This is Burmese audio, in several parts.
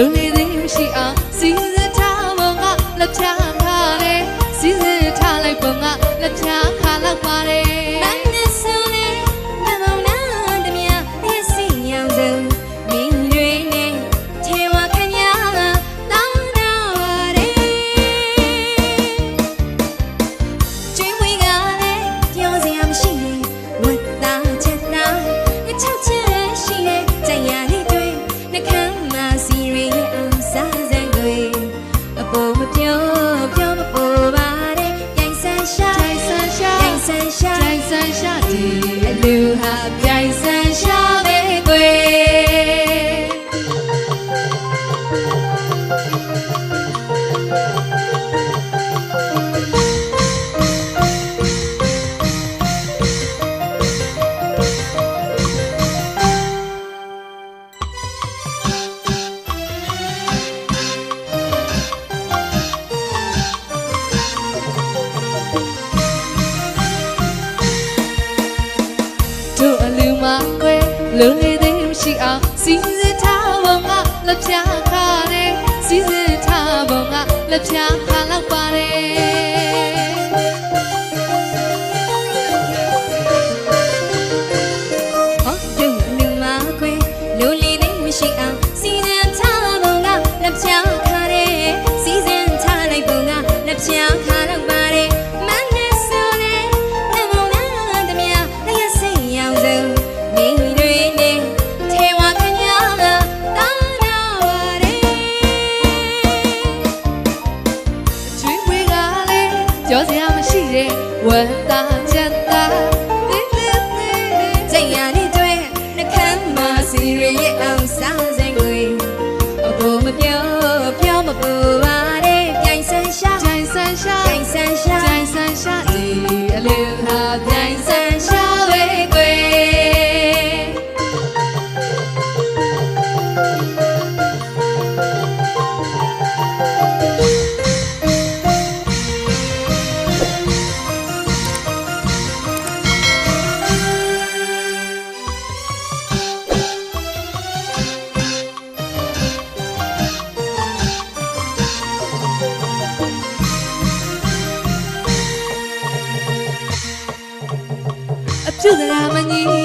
လုံးလေးသေးမရှိအောင်စီစဉ်ထားပုံကလက်ချ ပေါ်မပြောပြောမပေါ်ပါတဲ့ရိုင်ဆန်းရှာကြိုင်ဆန်းရှာရိုင်ဆန်းရှာကြိုင်ဆန်းရှာဒီအလူဟာပြိုင်ဆန်းရှာ လုံးလေးသေးမရှိအောင်စီစဉ်ထားပုံကလက်ချခါတယ်စီစဉ်ထားပုံကလက်ချခါလောက်ပါတယ် တဲ့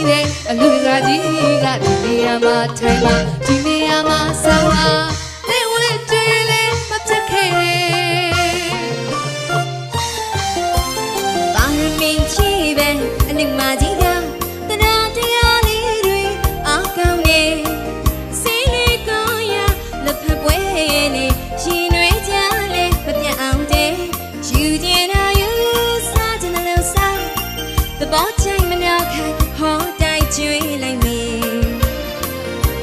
တဲ့အလူကကြီးကဒီနေရာမှာထိုင်မှာဒီနေရာမှာဆောင်းမှာနေဝဲတွေးလေမတက်ခဲ့ပါရမင်းချီပဲအနုမကြီးကတနာတရားလေးတွေအကောင်းနေစီလေးကောင်းရလက်ဖက်ပွဲနဲ့ရှင်တွေကြလဲမပြတ်အောင်တဲ့ယူကျင်တာယူစားကျင်တယ်လို့စားသဘောချိုင်မနာခို င်ဟောတိုက်ကျွေးလိုက်မည်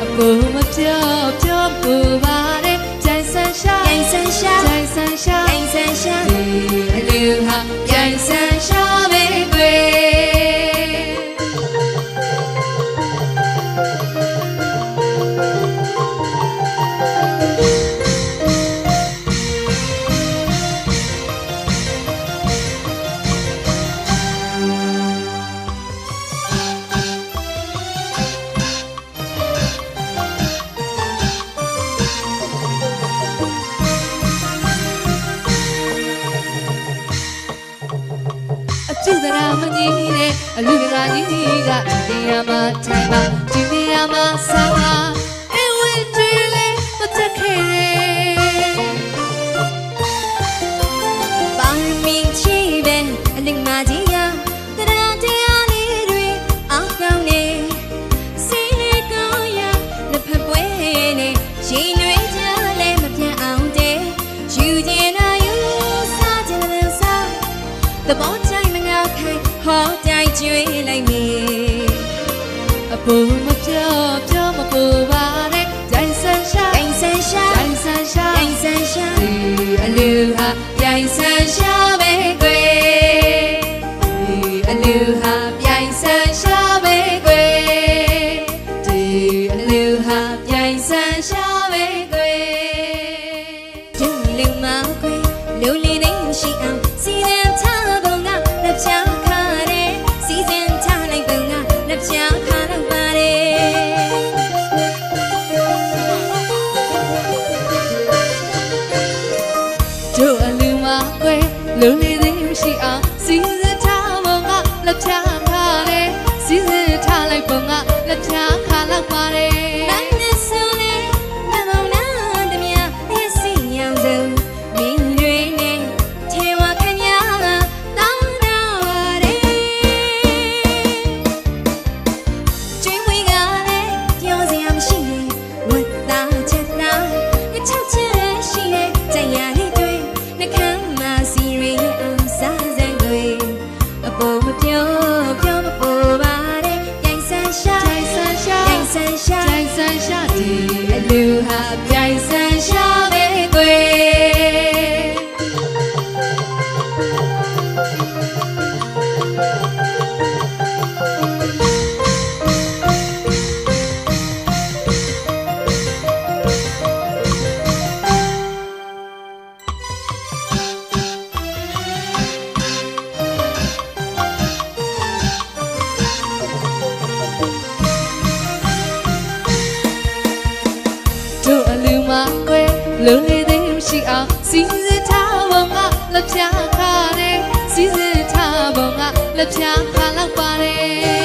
အပူမပြောပြောပူပါတဲ့ကြိုင်ဆန်းရှာပြိုင်ဆန်းရှာ ကျုသရာမကြီးတဲ့အလူကကြီးကဒီနေရာမှာထိုင်မှာဒီနေရာမှာဆောင်းမှာအဝဲတွေးလေမတက်ခဲ့ပါရမင်းချီပဲအလင်းမကြီးရတရားတရားလေးတွေအကောင်းနေစီလေးကောင်းရလက်ဖက်ပွဲနဲ့ရှင်တွေကြလဲမပြတ်အောင်တဲ့ယူကျင်တာယူစားကျင်တယ်စားသဘော 부모 저저 부바레 잔산샤 잔산샤 잔산샤 잔산샤 이 알루하 잔산샤玫瑰 이 알루하 잔산샤玫瑰 이 알루하 잔산샤玫瑰 đừng lưu máu quê lưu ly đánh chi ăn တို့အလူမကွယ်လုံနေသေးမရှိအောင်စီစဉ်ထားမငါလက်ဖြားထားတယ်စီစဉ်ထားလိုက်ပုံကလက်ဖြားခါလောက်ပါတယ် စီအလူဟာပြိုင်ဆန်ရှာ လုံလေသေးရှိအောင်စီစဉ်ထားပုံကလက်ဖြာခါတယ်စီစဉ်ထားပုံကလက်ဖြာခါလောက်ပါတယ်